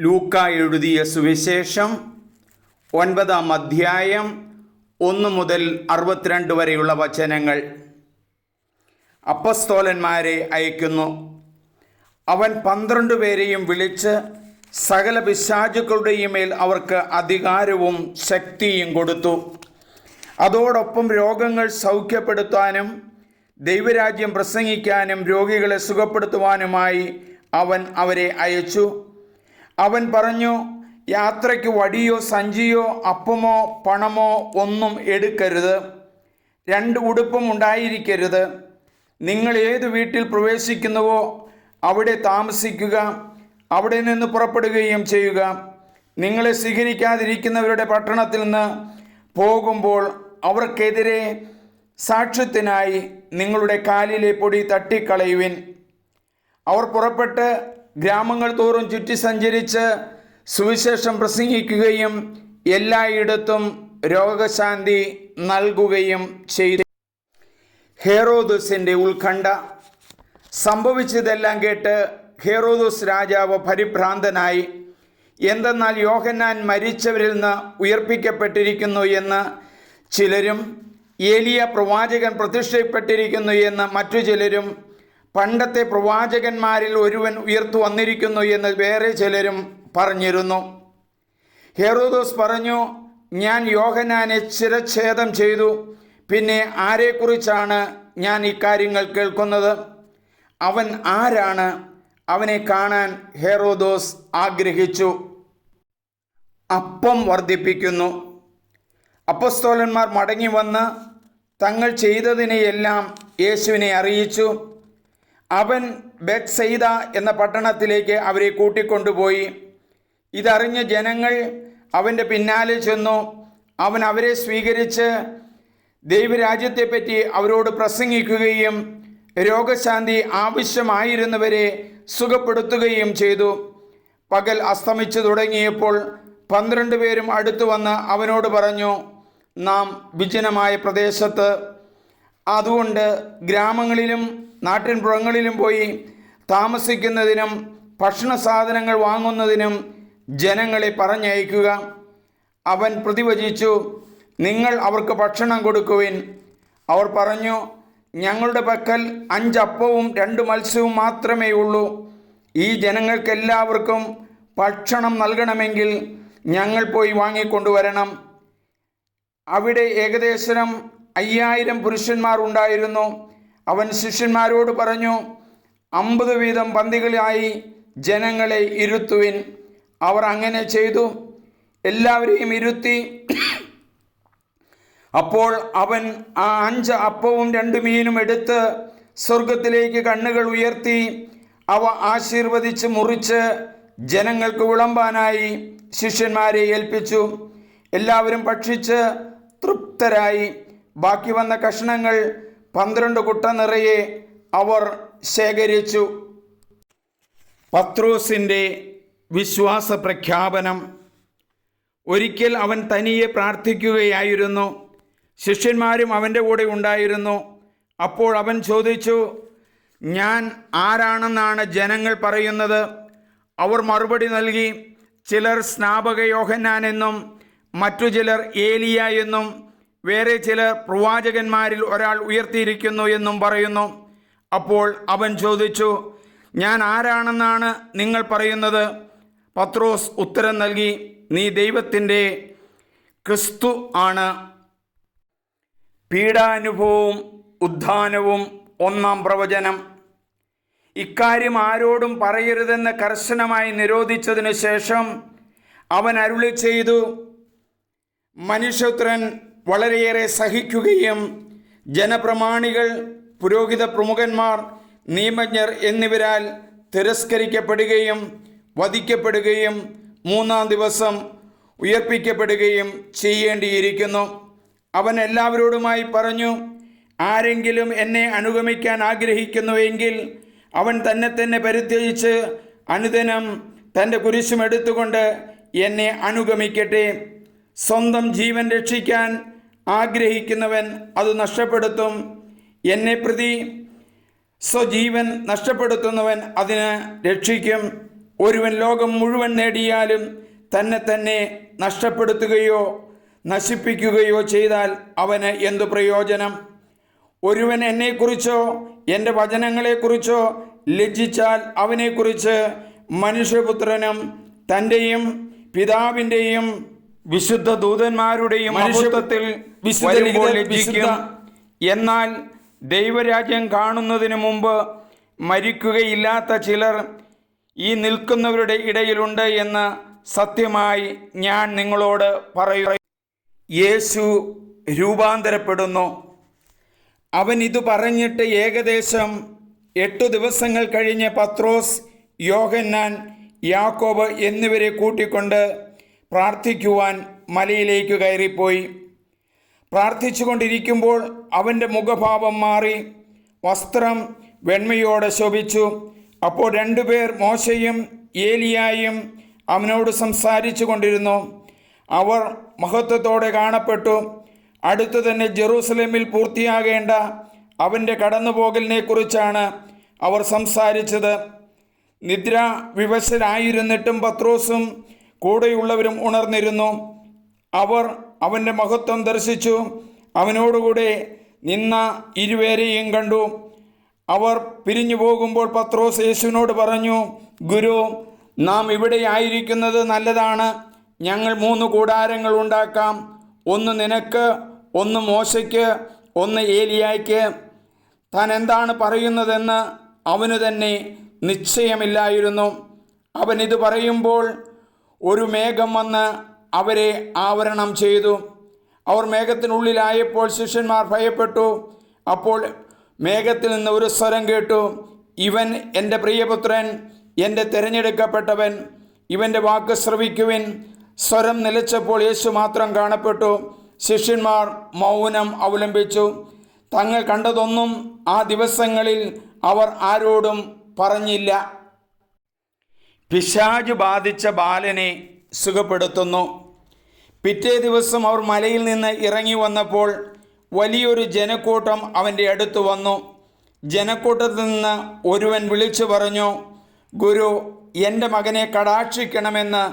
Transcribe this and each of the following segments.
ലൂക്ക എഴുതിയ സുവിശേഷം ഒൻപതാം അധ്യായം ഒന്ന് മുതൽ അറുപത്തിരണ്ട് വരെയുള്ള വചനങ്ങൾ. അപ്പസ്തോലന്മാരെ അയക്കുന്നു. അവൻ പന്ത്രണ്ട് പേരെയും വിളിച്ച് സകല പിശാചുക്കളുടെയും മേൽ അവർക്ക് അധികാരവും ശക്തിയും കൊടുത്തു. അതോടൊപ്പം രോഗങ്ങൾ സൗഖ്യപ്പെടുത്താനും ദൈവരാജ്യം പ്രസംഗിക്കാനും രോഗികളെ സുഖപ്പെടുത്തുവാനുമായി അവൻ അവരെ അയച്ചു. അവൻ പറഞ്ഞു യാത്രയ്ക്ക് വടിയോ സഞ്ചിയോ അപ്പമോ പണമോ ഒന്നും എടുക്കരുത്. രണ്ട് ഉടുപ്പും ഉണ്ടായിരിക്കരുത്. നിങ്ങൾ ഏത് വീട്ടിൽ പ്രവേശിക്കുന്നുവോ അവിടെ താമസിക്കുക അവിടെ നിന്ന് പുറപ്പെടുകയും ചെയ്യുക. നിങ്ങളെ സ്വീകരിക്കാതിരിക്കുന്നവരുടെ പട്ടണത്തിൽ നിന്ന് പോകുമ്പോൾ അവർക്കെതിരെ സാക്ഷ്യത്തിനായി നിങ്ങളുടെ കാലിലെ പൊടി തട്ടിക്കളയുവിൻ. അവർ പുറപ്പെട്ട് ഗ്രാമങ്ങൾ തോറും ചുറ്റി സഞ്ചരിച്ച് സുവിശേഷം പ്രസംഗിക്കുകയും എല്ലായിടത്തും രോഗശാന്തി നൽകുകയും ചെയ്തു. ഹേറോദസിന്റെ ഉത്കണ്ഠ. സംഭവിച്ചതെല്ലാം കേട്ട് ഹേറോദോസ് രാജാവ് പരിഭ്രാന്തനായി. എന്തെന്നാൽ യോഹന്നാൻ മരിച്ചവരിൽ നിന്ന് ഉയർപ്പിക്കപ്പെട്ടിരിക്കുന്നു എന്ന് ചിലരും ഏലിയ പ്രവാചകൻ പ്രതിഷ്ഠപ്പെട്ടിരിക്കുന്നു എന്ന് മറ്റു ചിലരും പണ്ടത്തെ പ്രവാചകന്മാരിൽ ഒരുവൻ ഉയർത്തു വന്നിരിക്കുന്നു എന്ന് വേറെ ചിലരും പറഞ്ഞിരുന്നു. ഹെറോദോസ് പറഞ്ഞു ഞാൻ യോഹനാനെ ചിരച്ഛേദം ചെയ്തു. പിന്നെ ആരെക്കുറിച്ചാണ് ഞാൻ ഇക്കാര്യങ്ങൾ കേൾക്കുന്നത്? അവൻ ആരാണ്? അവനെ കാണാൻ ഹെറോദോസ് ആഗ്രഹിച്ചു. അപ്പം വർദ്ധിപ്പിക്കുന്നു. അപ്പസ്തോലന്മാർ മടങ്ങി വന്ന് തങ്ങൾ ചെയ്തതിനെയെല്ലാം യേശുവിനെ അറിയിച്ചു. അവൻ ബെത് സെയ്ത എന്ന പട്ടണത്തിലേക്ക് അവരെ കൂട്ടിക്കൊണ്ടുപോയി. ഇതറിഞ്ഞ് ജനങ്ങൾ അവന്റെ പിന്നാലെ ചെന്നു. അവൻ അവരെ സ്വീകരിച്ച് ദൈവരാജ്യത്തെപ്പറ്റി അവരോട് പ്രസംഗിക്കുകയും രോഗശാന്തി ആവശ്യമായിരുന്നവരെ സുഖപ്പെടുത്തുകയും ചെയ്തു. പകൽ അസ്തമിച്ചു തുടങ്ങിയപ്പോൾ പന്ത്രണ്ട് പേരും അടുത്തു വന്ന് അവനോട് പറഞ്ഞു നാം വിജനമായ പ്രദേശത്ത്. അതുകൊണ്ട് ഗ്രാമങ്ങളിലും നാട്ടിൻപുറങ്ങളിലും പോയി താമസിക്കുന്നതിനും ഭക്ഷണ സാധനങ്ങൾ വാങ്ങുന്നതിനും ജനങ്ങളെ പറഞ്ഞയക്കുക. അവൻ പ്രതിവചിച്ചു നിങ്ങൾ അവർക്ക് ഭക്ഷണം കൊടുക്കുവിൻ. അവർ പറഞ്ഞു ഞങ്ങളുടെ പക്കൽ അഞ്ചപ്പവും രണ്ട് മത്സ്യവും മാത്രമേ ഉള്ളൂ. ഈ ജനങ്ങൾക്കെല്ലാവർക്കും ഭക്ഷണം നൽകണമെങ്കിൽ ഞങ്ങൾ പോയി വാങ്ങിക്കൊണ്ടുവരണം. അവിടെ ഏകദേശം അയ്യായിരം പുരുഷന്മാർ ഉണ്ടായിരുന്നു. അവൻ ശിഷ്യന്മാരോട് പറഞ്ഞു അമ്പത് വീതം പന്തികളായി ജനങ്ങളെ ഇരുത്തുവിൻ. അവർ അങ്ങനെ ചെയ്തു. എല്ലാവരെയും ഇരുത്തി. അപ്പോൾ അവൻ ആ അഞ്ച് അപ്പവും രണ്ട് മീനും എടുത്ത് സ്വർഗത്തിലേക്ക് കണ്ണുകൾ ഉയർത്തി അവ ആശീർവദിച്ച് മുറിച്ച് ജനങ്ങൾക്ക് വിളമ്പാനായി ശിഷ്യന്മാരെ ഏൽപ്പിച്ചു. എല്ലാവരും ഭക്ഷിച്ച് തൃപ്തരായി. ബാക്കി വന്ന കഷ്ണങ്ങൾ പന്ത്രണ്ട് കുട്ട നിറയെ അവർ ശേഖരിച്ചു. പത്രോസിന്റെ വിശ്വാസ പ്രഖ്യാപനം. ഒരിക്കൽ അവൻ തനിയെ പ്രാർത്ഥിക്കുകയായിരുന്നു. ശിഷ്യന്മാരും അവന്റെ കൂടെ ഉണ്ടായിരുന്നു. അപ്പോൾ അവൻ ചോദിച്ചു ഞാൻ ആരാണെന്നാണ് ജനങ്ങൾ പറയുന്നത്? അവർ മറുപടി നൽകി ചിലർ സ്നാപക മറ്റു ചിലർ ഏലിയ എന്നും വേറെ ചിലർ പ്രവാചകന്മാരിൽ ഒരാൾ ഉയർത്തിയിരിക്കുന്നു എന്നും പറയുന്നു. അപ്പോൾ അവൻ ചോദിച്ചു ഞാൻ ആരാണെന്നാണ് നിങ്ങൾ പറയുന്നത്? പത്രോസ് ഉത്തരം നൽകി നീ ദൈവത്തിന്റെ ക്രിസ്തു ആണ്. പീഡാനുഭവവും ഉദ്ധാനവും ഒന്നാം പ്രവചനം. ഇക്കാര്യം ആരോടും പറയരുതെന്ന് കർശനമായി നിരോധിച്ചതിനു ശേഷം അവൻ അരുളി ചെയ്തു മനുഷ്യത്രൻ വളരെയേറെ സഹിക്കുകയും ജനപ്രമാണികൾ പുരോഹിത പ്രമുഖന്മാർ നിയമജ്ഞർ എന്നിവരാൽ തിരസ്കരിക്കപ്പെടുകയും വധിക്കപ്പെടുകയും മൂന്നാം ദിവസം ഉയർപ്പിക്കപ്പെടുകയും ചെയ്യേണ്ടിയിരിക്കുന്നു. അവൻ എല്ലാവരോടുമായി പറഞ്ഞു ആരെങ്കിലും എന്നെ അനുഗമിക്കാൻ ആഗ്രഹിക്കുന്നുവെങ്കിൽ അവൻ തന്നെ തന്നെ പരിത്യജിച്ച് അനുദിനം തന്റെ കുരിശുമെടുത്തുകൊണ്ട് എന്നെ അനുഗമിക്കട്ടെ. സ്വന്തം ജീവൻ രക്ഷിക്കാൻ ആഗ്രഹിക്കുന്നവൻ അത് നഷ്ടപ്പെടുത്തും. എന്നെ പ്രതി സ്വജീവൻ നഷ്ടപ്പെടുത്തുന്നവൻ അതിന് രക്ഷിക്കും. ഒരുവൻ ലോകം മുഴുവൻ നേടിയാലും തന്നെ തന്നെ നഷ്ടപ്പെടുത്തുകയോ നശിപ്പിക്കുകയോ ചെയ്താൽ അവന് എന്തു പ്രയോജനം? ഒരുവൻ എന്നെക്കുറിച്ചോ എന്റെ വചനങ്ങളെക്കുറിച്ചോ ലജ്ജിച്ചാൽ അവനെക്കുറിച്ച് മനുഷ്യപുത്രനും തന്റെയും പിതാവിന്റെയും വിശുദ്ധ ദൂതന്മാരുടെയും മനുഷ്യത്വത്തിൽ ലജ്ജിക്കും എന്നാൽ ദൈവരാജ്യം കാണുന്നതിന് മുമ്പ് മരിക്കുകയില്ലാത്ത ചിലർ ഈ നിൽക്കുന്നവരുടെ ഇടയിലുണ്ട് എന്ന് സത്യമായി ഞാൻ നിങ്ങളോട് പറയുക യേശു രൂപാന്തരപ്പെടുന്നു. അവൻ ഇത് പറഞ്ഞിട്ട് ഏകദേശം എട്ടു ദിവസങ്ങൾ കഴിഞ്ഞ് പത്രോസ് യോഹന്നാൻ യാക്കോബ് എന്നിവരെ കൂട്ടിക്കൊണ്ട് പ്രാർത്ഥിക്കുവാൻ മലയിലേക്ക് കയറിപ്പോയി. പ്രാർത്ഥിച്ചുകൊണ്ടിരിക്കുമ്പോൾ അവന്റെ മുഖഭാവം മാറി. വസ്ത്രം വെണ്മയോടെ ശോഭിച്ചു. അപ്പോൾ രണ്ടുപേർ മോശയും ഏലിയായും അവനോട് സംസാരിച്ചു കൊണ്ടിരുന്നു. അവർ മഹത്വത്തോടെ കാണപ്പെട്ടു. അടുത്തു തന്നെ ജെറൂസലേമിൽ പൂർത്തിയാകേണ്ട അവന്റെ കടന്നുപോകലിനെക്കുറിച്ചാണ് അവർ സംസാരിച്ചത്. നിദ്ര വിവശരായിരുന്നിട്ടും പത്രോസും കൂടെയുള്ളവരും ഉണർന്നിരുന്നു. അവർ അവന്റെ മഹത്വം ദർശിച്ചു. അവനോടുകൂടെ നിന്ന ഇരുവേരെയും കണ്ടു. അവർ പിരിഞ്ഞു പോകുമ്പോൾ പത്രോസ് യേശുവിനോട് പറഞ്ഞു ഗുരു നാം ഇവിടെ ആയിരിക്കുന്നത് നല്ലതാണ്. ഞങ്ങൾ മൂന്ന് കൂടാരങ്ങൾ ഉണ്ടാക്കാം. ഒന്ന് നിനക്ക് ഒന്ന് മോശയ്ക്ക് ഒന്ന് ഏലിയായ്ക്ക്. താൻ എന്താണ് പറയുന്നതെന്ന് അവനു തന്നെ നിശ്ചയമില്ലായിരുന്നു. അവൻ ഇത് പറയുമ്പോൾ ഒരു മേഘം വന്ന് അവരെ ആവരണം ചെയ്തു. അവർ മേഘത്തിനുള്ളിലായപ്പോൾ ശിഷ്യന്മാർ ഭയപ്പെട്ടു. അപ്പോൾ മേഘത്തിൽ നിന്ന് ഒരു സ്വരം കേട്ടു. ഇവൻ എന്റെ പ്രിയപുത്രൻ എന്റെ തിരഞ്ഞെടുക്കപ്പെട്ടവൻ ഇവന്റെ വാക്ക് ശ്രവിക്കുവിൻ. സ്വരം നിലച്ചപ്പോൾ യേശു മാത്രം കാണപ്പെട്ടു. ശിഷ്യന്മാർ മൗനം അവലംബിച്ചു. തങ്ങൾ കണ്ടതൊന്നും ആ ദിവസങ്ങളിൽ അവർ ആരോടും പറഞ്ഞില്ല. പിശാജ് ബാധിച്ച ബാലനെ സുഖപ്പെടുത്തുന്നു. പിറ്റേ ദിവസം അവർ മലയിൽ നിന്ന് ഇറങ്ങി വന്നപ്പോൾ വലിയൊരു ജനക്കൂട്ടം അവന്റെ അടുത്ത് വന്നു. ജനക്കൂട്ടത്തിൽ നിന്ന് ഒരുവൻ വിളിച്ചു പറഞ്ഞു ഗുരു എന്റെ മകനെ കടാക്ഷിക്കണമെന്ന്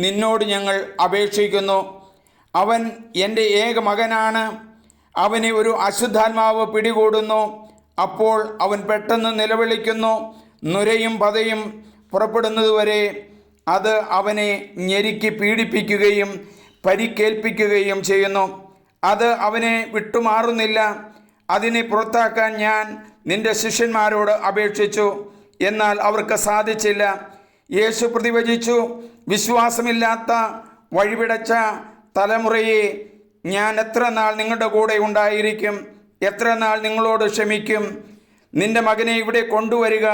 നിന്നോട് ഞങ്ങൾ അപേക്ഷിക്കുന്നു. അവൻ എന്റെ ഏക മകനാണ്. അവനെ ഒരു അശുദ്ധാത്മാവ് പിടികൂടുന്നു. അപ്പോൾ അവൻ പെട്ടെന്ന് നിലവിളിക്കുന്നു. നുരയും പതയും പുറപ്പെടുന്നതുവരെ അത് അവനെ ഞെരുക്കി പീഡിപ്പിക്കുകയും പരിക്കേൽപ്പിക്കുകയും ചെയ്യുന്നു. അത് അവനെ വിട്ടുമാറുന്നില്ല. അതിനെ പുറത്താക്കാൻ ഞാൻ നിന്റെ ശിഷ്യന്മാരോട് അപേക്ഷിച്ചു. എന്നാൽ അവർക്ക് സാധിച്ചില്ല. യേശു പ്രതിവചിച്ചു വിശ്വാസമില്ലാത്ത വഴിവിടച്ച തലമുറയെ ഞാൻ എത്ര നാൾ നിങ്ങളുടെ കൂടെ ഉണ്ടായിരിക്കും? എത്ര നാൾ നിങ്ങളോട് ക്ഷമിക്കും? നിന്റെ മകനെ ഇവിടെ കൊണ്ടുവരിക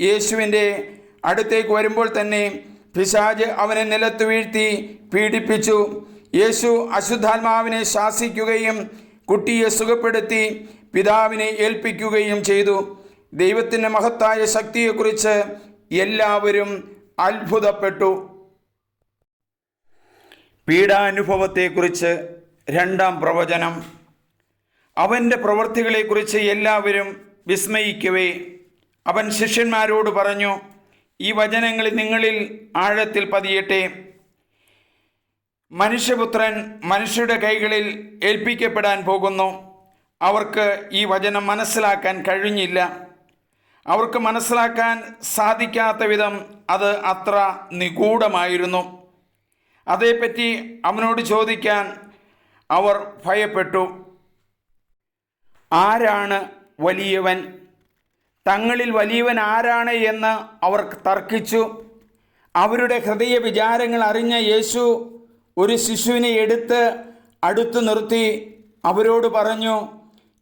യേശുവിന്റെ അടുത്തേക്ക് വരുമ്പോൾ തന്നെ പിശാജ് അവനെ നിലത്ത് വീഴ്ത്തി പീഡിപ്പിച്ചു. യേശു അശുദ്ധാത്മാവിനെ ശാസിക്കുകയും കുട്ടിയെ സുഖപ്പെടുത്തി പിതാവിനെ ഏൽപ്പിക്കുകയും ചെയ്തു. ദൈവത്തിന്റെ മഹത്തായ ശക്തിയെക്കുറിച്ച് എല്ലാവരും അത്ഭുതപ്പെട്ടു. പീഡാനുഭവത്തെക്കുറിച്ച് രണ്ടാം പ്രവചനം. അവന്റെ പ്രവൃത്തികളെക്കുറിച്ച് എല്ലാവരും വിസ്മയിക്കവേ. അവൻ ശിഷ്യന്മാരോട് പറഞ്ഞു ഈ വചനങ്ങൾ നിങ്ങളിൽ ആഴത്തിൽ പതിയട്ടെ. മനുഷ്യപുത്രൻ മനുഷ്യരുടെ കൈകളിൽ ഏൽപ്പിക്കപ്പെടാൻ പോകുന്നു. അവർക്ക് ഈ വചനം മനസ്സിലാക്കാൻ കഴിഞ്ഞില്ല. അവർക്ക് മനസ്സിലാക്കാൻ സാധിക്കാത്ത വിധം അത് അത്ര നിഗൂഢമായിരുന്നു. അതേപ്പറ്റി അവനോട് ചോദിക്കാൻ അവർ ഭയപ്പെട്ടു. ആരാണ് വലിയവൻ? തങ്ങളിൽ വലിയവൻ ആരാണ് എന്ന് അവർ തർക്കിച്ചു. അവരുടെ ഹൃദയ വിചാരങ്ങൾ അറിഞ്ഞ യേശു ഒരു ശിശുവിനെ എടുത്ത് അടുത്തു നിർത്തി. അവരോട് പറഞ്ഞു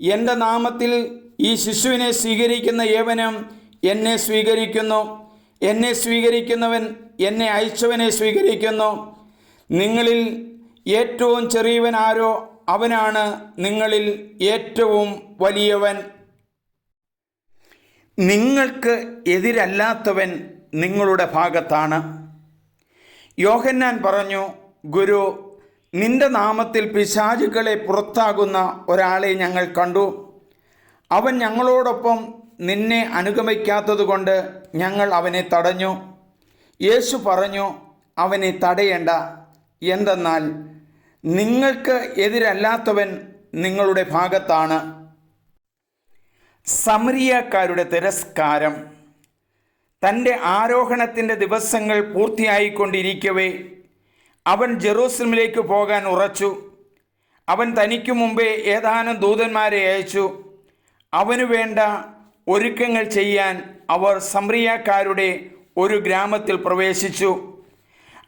എന്റെ നാമത്തിൽ ഈ ശിശുവിനെ സ്വീകരിക്കുന്ന ഏവനും എന്നെ സ്വീകരിക്കുന്നു. എന്നെ സ്വീകരിക്കുന്നവൻ എന്നെ അയച്ചവനെ സ്വീകരിക്കുന്നു. നിങ്ങളിൽ ഏറ്റവും ചെറിയവൻ ആരോ? അവനാണ് നിങ്ങളിൽ ഏറ്റവും വലിയവൻ. നിങ്ങൾക്ക് എതിരല്ലാത്തവൻ നിങ്ങളുടെ ഭാഗത്താണ്. യോഹന്നാൻ പറഞ്ഞു ഗുരു നിന്റെ നാമത്തിൽ പിശാചുകളെ പുറത്താകുന്ന ഒരാളെ ഞങ്ങൾ കണ്ടു. അവൻ ഞങ്ങളോടൊപ്പം നിന്നെ അനുഗമിക്കാത്തതുകൊണ്ട് ഞങ്ങൾ അവനെ തടഞ്ഞു. യേശു പറഞ്ഞു അവനെ തടയേണ്ട. എന്തെന്നാൽ നിങ്ങൾക്ക് എതിരല്ലാത്തവൻ നിങ്ങളുടെ ഭാഗത്താണ്. സമരിയക്കാരുടെ തിരസ്കാരം. തന്റെ ആരോഹണത്തിന്റെ ദിവസങ്ങൾ പൂർത്തിയായിക്കൊണ്ടിരിക്കവേ. അവൻ ജെറൂസലമിലേക്ക് പോകാൻ ഉറച്ചു. അവൻ തനിക്കു മുമ്പേ ഏതാനും ദൂതന്മാരെ അയച്ചു. അവനു വേണ്ട ഒരുക്കങ്ങൾ ചെയ്യാൻ അവർ സംറിയാക്കാരുടെ ഒരു ഗ്രാമത്തിൽ പ്രവേശിച്ചു.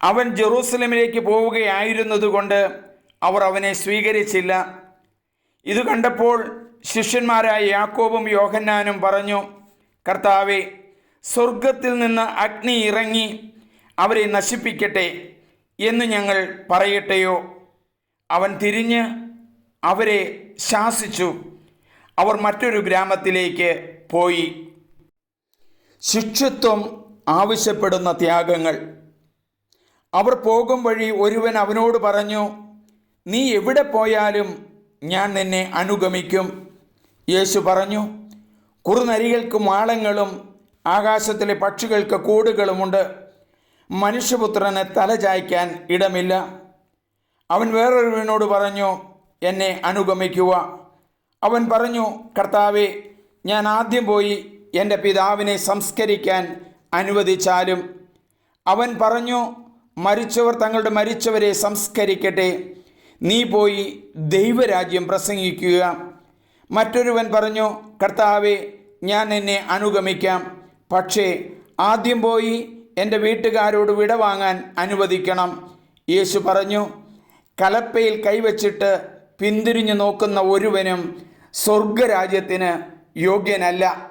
അവൻ ജെറൂസലമിലേക്ക് പോവുകയായിരുന്നതുകൊണ്ട് അവർ അവനെ സ്വീകരിച്ചില്ല. ഇത് കണ്ടപ്പോൾ ശിഷ്യന്മാരായ യാക്കോബും യോഹന്നാനും പറഞ്ഞു കർത്താവെ സ്വർഗത്തിൽ നിന്ന് അഗ്നി ഇറങ്ങി അവരെ നശിപ്പിക്കട്ടെ എന്ന് ഞങ്ങൾ പറയട്ടെയോ? അവൻ തിരിഞ്ഞ് അവരെ ശാസിച്ചു. അവർ മറ്റൊരു ഗ്രാമത്തിലേക്ക് പോയി. ശിക്ഷത്വം ആവശ്യപ്പെടുന്ന ത്യാഗങ്ങൾ. അവർ പോകും വഴി ഒരുവൻ അവനോട് പറഞ്ഞു നീ എവിടെ പോയാലും ഞാൻ നിന്നെ അനുഗമിക്കും. യേശു പറഞ്ഞു കുറുനരികൾക്ക് മാളങ്ങളും ആകാശത്തിലെ പക്ഷികൾക്ക് കൂടുകളുമുണ്ട്. മനുഷ്യപുത്രനെ തലചായ്ക്കാൻ ഇടമില്ല. അവൻ വേറൊരുവനോട് പറഞ്ഞു എന്നെ അനുഗമിക്കുക. അവൻ പറഞ്ഞു കർത്താവെ ഞാൻ ആദ്യം പോയി എന്റെ പിതാവിനെ സംസ്കരിക്കാൻ അനുവദിച്ചാലും. അവൻ പറഞ്ഞു മരിച്ചവർ തങ്ങളുടെ മരിച്ചവരെ സംസ്കരിക്കട്ടെ. നീ പോയി ദൈവരാജ്യം പ്രസംഗിക്കുക. മറ്റൊരുവൻ പറഞ്ഞു കർത്താവെ ഞാൻ എന്നെ അനുഗമിക്കാം. പക്ഷേ ആദ്യം പോയി എന്റെ വീട്ടുകാരോട് വിട വാങ്ങാൻ അനുവദിക്കണം. യേശു പറഞ്ഞു കലപ്പയിൽ കൈവച്ചിട്ട് പിന്തിരിഞ്ഞു നോക്കുന്ന ഒരുവനും സ്വർഗരാജ്യത്തിന് യോഗ്യനല്ല.